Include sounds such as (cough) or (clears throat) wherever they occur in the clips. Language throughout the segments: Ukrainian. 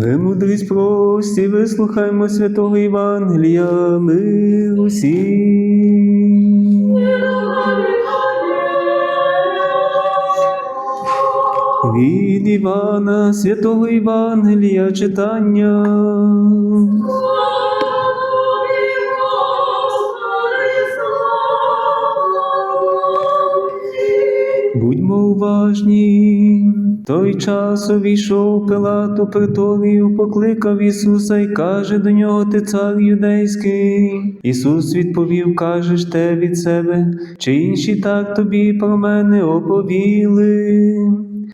Премудрість прості, вислухаймо святого Євангелія, ми усі. Від Івана, святого Євангелія читання. Будьмо уважні. Той час увійшов Пилат у приторію, покликав Ісуса і каже до нього, ти цар юдейський. Ісус відповів, кажеш те від себе, чи інші так тобі про мене оповіли.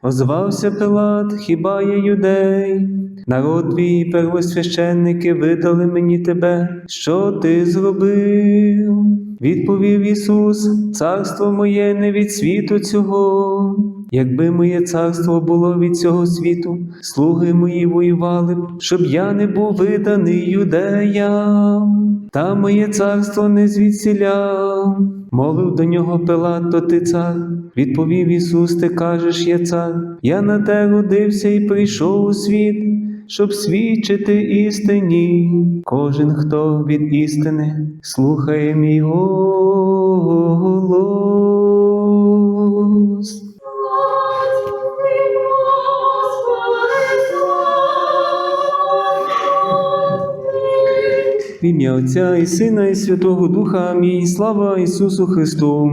Озвався Пилат, хіба я юдей? Народ твій первосвященники видали мені тебе, що ти зробив? Відповів Ісус, царство моє не від світу цього. Якби моє царство було від цього світу, слуги мої воювали б, щоб я не був виданий юдеям. Та моє царство не звідсіля. Мовив до нього Пилат, то ти цар. Відповів Ісус, ти кажеш, я цар. Я на те родився і прийшов у світ, щоб свідчити істині. Кожен, хто від істини слухає мій голос. В ім'я Отця і Сина, і Святого Духа. Амінь. Слава Ісусу Христу.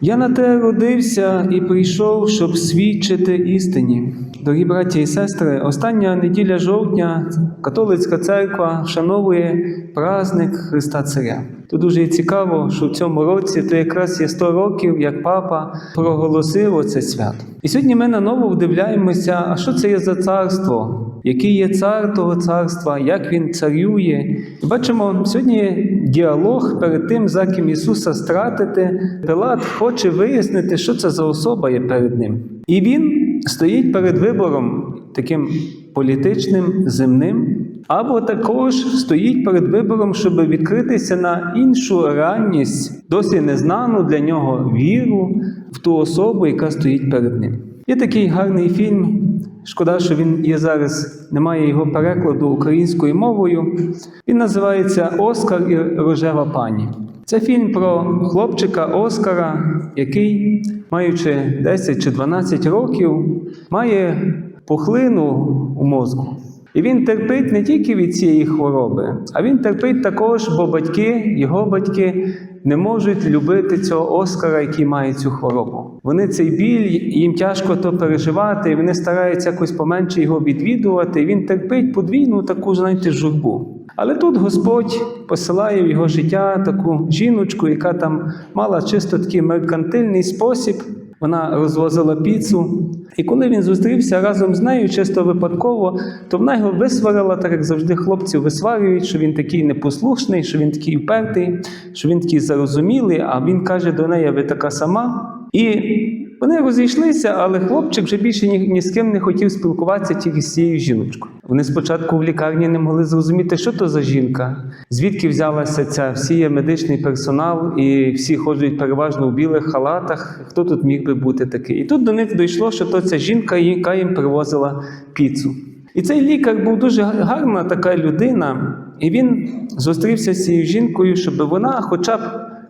Я на те родився і прийшов, щоб свідчити істині. Дорогі браті і сестри, остання неділя жовтня католицька церква вшановує праздник Христа Царя. Тут дуже цікаво, що в цьому році то якраз є 100 років, як папа проголосив оце свято. І сьогодні ми наново вдивляємося, а що це є за царство, який є цар того царства, як він царює. І бачимо сьогодні діалог перед тим, за ким Ісуса стратити. Пилат хоче вияснити, що це за особа є перед ним. І він стоїть перед вибором таким політичним, земним. Або також стоїть перед вибором, щоб відкритися на іншу реальність, досі незнану для нього віру в ту особу, яка стоїть перед ним. Є такий гарний фільм. Шкода, що він є зараз, немає його перекладу українською мовою. Він називається Оскар і Рожева пані. Це фільм про хлопчика Оскара, який, маючи 10 чи 12 років, має пухлину у мозку. І він терпить не тільки від цієї хвороби, а він терпить також, бо батьки, його батьки, не можуть любити цього Оскара, який має цю хворобу. Вони цей біль, їм тяжко то переживати, і вони стараються якось поменше його відвідувати. І він терпить подвійну таку, знаєте, журбу. Але тут Господь посилає в його життя таку жіночку, яка там мала чисто такий меркантильний спосіб. Вона розвозила піцу. І коли він зустрівся разом з нею, чисто випадково, то вона його висварила, так як завжди хлопців висварюють, що він такий непослушний, що він такий впертий, що він такий зарозумілий, а він каже до неї, ви така сама. І вони розійшлися, але хлопчик вже більше ні, ні з ким не хотів спілкуватися тільки з цією жіночкою. Вони спочатку в лікарні не могли зрозуміти, що то за жінка, звідки взялася ця всі є медичний персонал, і всі ходять переважно в білих халатах. Хто тут міг би бути такий? І тут до них дійшло, що то ця жінка, яка їм привозила піцу. І цей лікар був дуже гарна така людина, і він зустрівся з цією жінкою, щоб вона, хоча б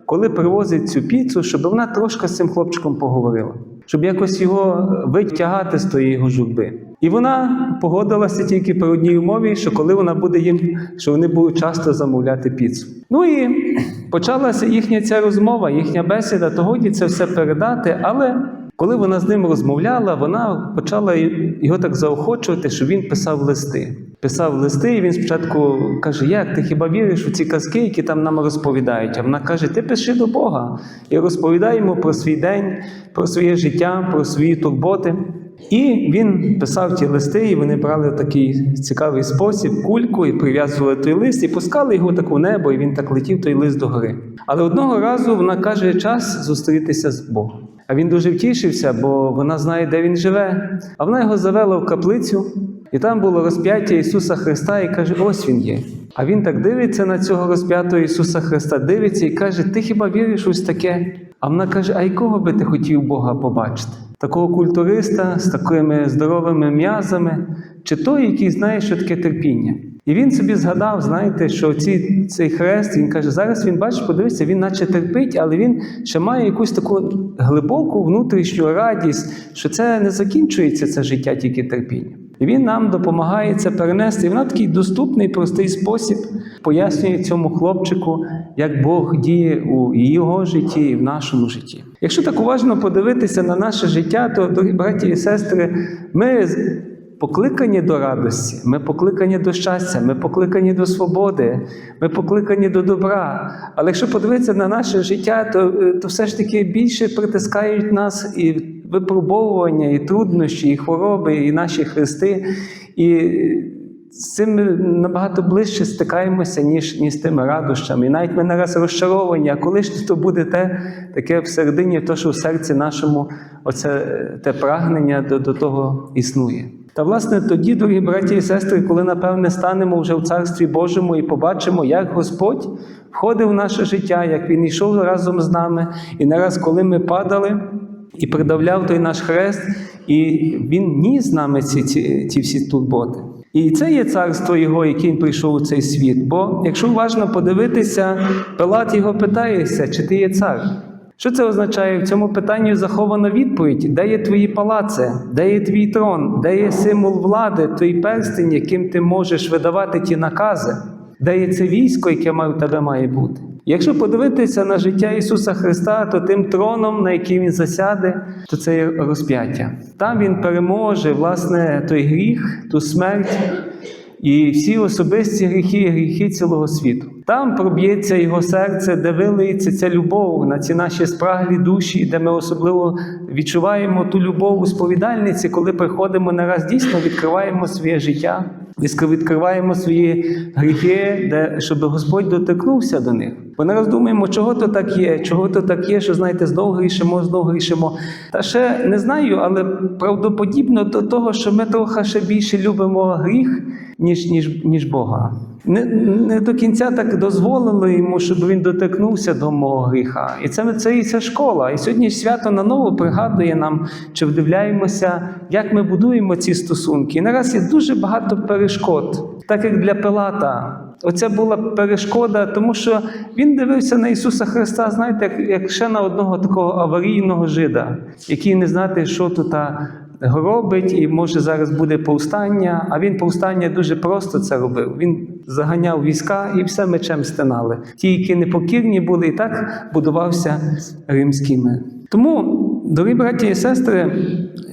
коли привозить цю піцу, щоб вона трошки з цим хлопчиком поговорила, щоб якось його витягати з тої його журби. І вона погодилася тільки при одній умові, що коли вона буде їм, що вони будуть часто замовляти піцу. Ну і почалася їхня ця розмова, їхня бесіда, то годі це все передати, але. Коли вона з ним розмовляла, вона почала його так заохочувати, що він писав листи. Писав листи, і він спочатку каже: Як ти хіба віриш у ці казки, які там нам розповідають? А вона каже: Ти пиши до Бога і розповідай йому про свій день, про своє життя, про свої турботи. І він писав ті листи, і вони брали в такий цікавий спосіб кульку і прив'язували той лист, і пускали його так у небо, і він так летів той лист до гори. Але одного разу вона каже: час зустрітися з Богом. А він дуже втішився, бо вона знає, де він живе. А вона його завела в каплицю, і там було розп'яття Ісуса Христа, і каже: ось він є. А він так дивиться на цього розп'ятого Ісуса Христа, дивиться і каже: Ти хіба віриш ось таке? А вона каже: А якого би ти хотів Бога побачити? Такого культуриста з такими здоровими м'язами, чи той, який знає, що таке терпіння? І він собі згадав, знаєте, що ці, цей хрест, він каже, зараз він бачиш, подивися, він наче терпить, але він ще має якусь таку глибоку внутрішню радість, що це не закінчується це життя тільки терпінням. І він нам допомагає це перенести. І вона такий доступний, простий спосіб пояснює цьому хлопчику, як Бог діє у його житті і в нашому житті. Якщо так уважно подивитися на наше життя, то, дорогі браті і сестри, ми покликані до радості, ми покликані до щастя, ми покликані до свободи, ми покликані до добра. Але якщо подивитися на наше життя, то, е, то все ж таки більше притискають нас і випробовування, і труднощі, і хвороби, і наші хрести. І з цим ми набагато ближче стикаємося, ніж, ніж з тими радощами. І навіть ми нараз розчаровані, а коли ж то буде те, таке всередині, то, що в серці нашому оце, е, те прагнення до, до того існує. Та власне тоді, дорогі браті і сестри, коли напевне станемо вже в Царстві Божому і побачимо, як Господь входив в наше життя, як Він йшов разом з нами, і не раз, коли ми падали, і придавляв той наш хрест, і Він ніс з нами ці, ці, ці всі турботи. І це є царство Його, яким прийшов у цей світ. Бо якщо уважно подивитися, Пилат його питається, чи ти є цар? Що це означає? В цьому питанні захована відповідь: де є твої палаци, де є твій трон, де є символ влади, той перстень, яким ти можеш видавати ті накази, де є це військо, яке в тебе має бути. Якщо подивитися на життя Ісуса Христа, то тим троном, на який Він засяде, то це є розп'яття. Там Він переможе власне той гріх, ту смерть і всі особисті гріхи, гріхи цілого світу. Там проб'ється його серце, де вилиється ця любов на ці наші спраглі душі, де ми особливо відчуваємо ту любов у сповідальниці, коли приходимо не раз дійсно відкриваємо своє життя, відкриваємо свої гріхи, де щоб Господь доторкнувся до них. Бо не раз думаємо, чого то так є, чого то так є, що знаєте, знову грішимо, знову грішимо. Та ще не знаю, але правдоподібно до того, що ми трохи ще більше любимо гріх, ніж, ніж, ніж Бога. Не, не до кінця так дозволили йому, щоб він доторкнувся до мого гріха. І це, це і ця школа. І сьогодні свято наново пригадує нам, чи вдивляємося, як ми будуємо ці стосунки. І нараз є дуже багато перешкод, так як для Пилата. Оце була перешкода, тому що він дивився на Ісуса Христа, знаєте, як, як ще на одного такого аварійного жида, який не знати, що тут робить, і може зараз буде повстання. А він повстання дуже просто це робив. Він заганяв війська і все мечем стинали. Ті, які непокірні були, і так будувався римський мир. Тому, дорогі браті і сестри,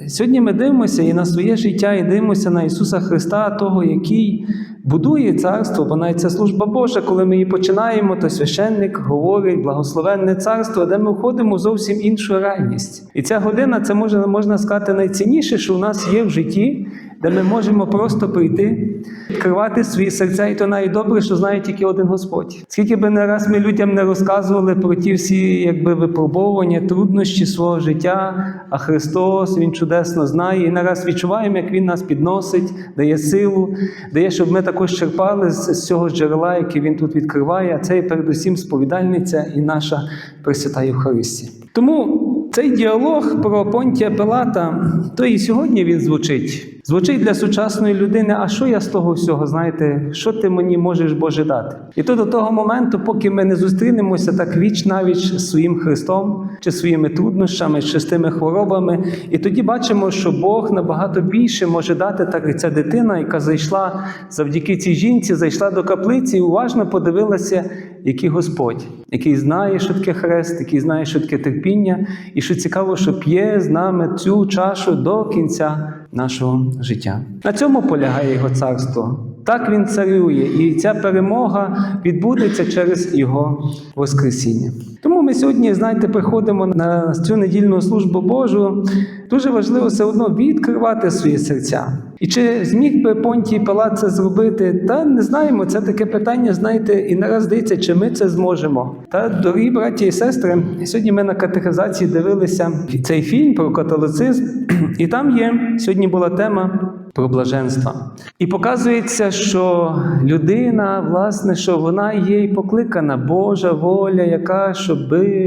сьогодні ми дивимося і на своє життя, і дивимося на Ісуса Христа, того, який будує царство, бо навіть це служба Божа, коли ми її починаємо, то священник говорить благословенне царство, де ми входимо в зовсім іншу реальність. І ця година це можна, можна сказати найцінніше, що у нас є в житті, де ми можемо просто прийти, відкривати свої серця, і то навіть добре, що знає тільки один Господь. Скільки би не раз ми людям не розказували про ті всі якби випробовування, труднощі свого життя, а Христос Він чудесно знає, і не раз відчуваємо, як Він нас підносить, дає силу, дає, щоб ми також черпали з, цього джерела, яке Він тут відкриває. А це є передусім сповідальниця і наша Пресвята Євхаристія. Тому цей діалог про Понтія Пилата, то і сьогодні він звучить. Звучить для сучасної людини, а що я з того всього, знаєте, що ти мені можеш Боже дати? І то до того моменту, поки ми не зустрінемося так віч навіч своїм Христом, чи своїми труднощами, чи з тими хворобами, і тоді бачимо, що Бог набагато більше може дати, так і ця дитина, яка зайшла завдяки цій жінці, зайшла до каплиці і уважно подивилася, який Господь, який знає, що таке хрест, який знає, що таке терпіння, і що цікаво, що п'є з нами цю чашу до кінця нашого життя. На цьому полягає його царство. Так він царює, і ця перемога відбудеться через його Воскресіння. Тому ми сьогодні, знаєте, приходимо на цю недільну службу Божу. Дуже важливо все одно відкривати свої серця. І чи зміг би Понтій Пилат це зробити? Та не знаємо. Це таке питання, знаєте, і не раз здається, чи ми це зможемо. Та дорогі браті і сестри, сьогодні ми на катехизації дивилися цей фільм про католицизм, (clears throat) і там є сьогодні була тема про блаженства. І показується, що людина, власне, що вона є і покликана, Божа воля, яка, щоб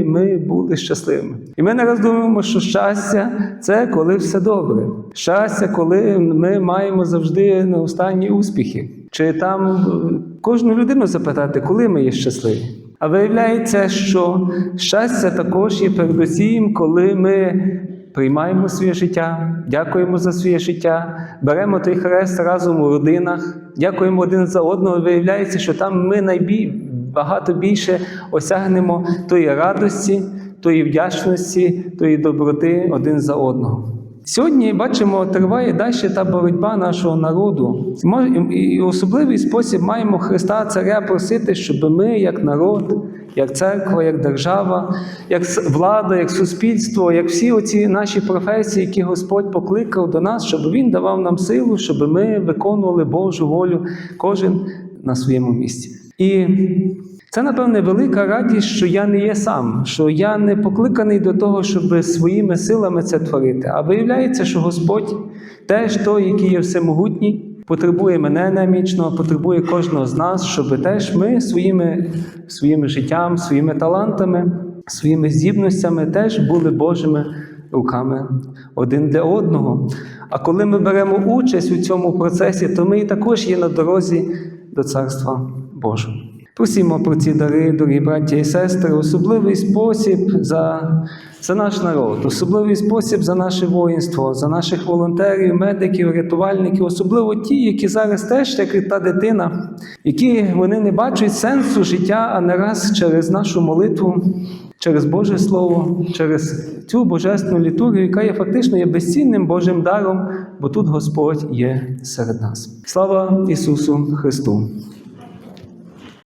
ми були щасливими. І ми не раз думаємо, що щастя це коли все добре. Щастя, коли ми маємо завжди неостанні успіхи. Чи там е, кожну людину запитати, коли ми є щасливі. А виявляється, що щастя також є передусім, коли ми приймаємо своє життя, дякуємо за своє життя, беремо той хрест разом у родинах, дякуємо один за одного. Виявляється, що там ми найбі... багато більше осягнемо тої радості, тої вдячності, тої доброти один за одного. Сьогодні бачимо, триває далі та боротьба нашого народу. І особливий спосіб маємо Христа Царя просити, щоб ми, як народ, як церква, як держава, як влада, як суспільство, як всі оці наші професії, які Господь покликав до нас, щоб Він давав нам силу, щоб ми виконували Божу волю, кожен на своєму місці. І це, напевне, велика радість, що я не є сам, що я не покликаний до того, щоб своїми силами це творити. А виявляється, що Господь теж той, який є всемогутній, потребує мене немічного, потребує кожного з нас, щоб теж ми своїми, своїм життям, своїми талантами, своїми здібностями теж були Божими руками один для одного. А коли ми беремо участь у цьому процесі, то ми також є на дорозі до Царства Божого. Просімо про ці дари, дорогі браття і сестри, особливий спосіб за за наш народ, особливий спосіб за наше воїнство, за наших волонтерів, медиків, рятувальників, особливо ті, які зараз теж, як та дитина, які вони не бачать сенсу життя, а не раз через нашу молитву, через Боже Слово, через цю божественну літургію, яка є фактично є безцінним Божим даром, бо тут Господь є серед нас. Слава Ісусу Христу!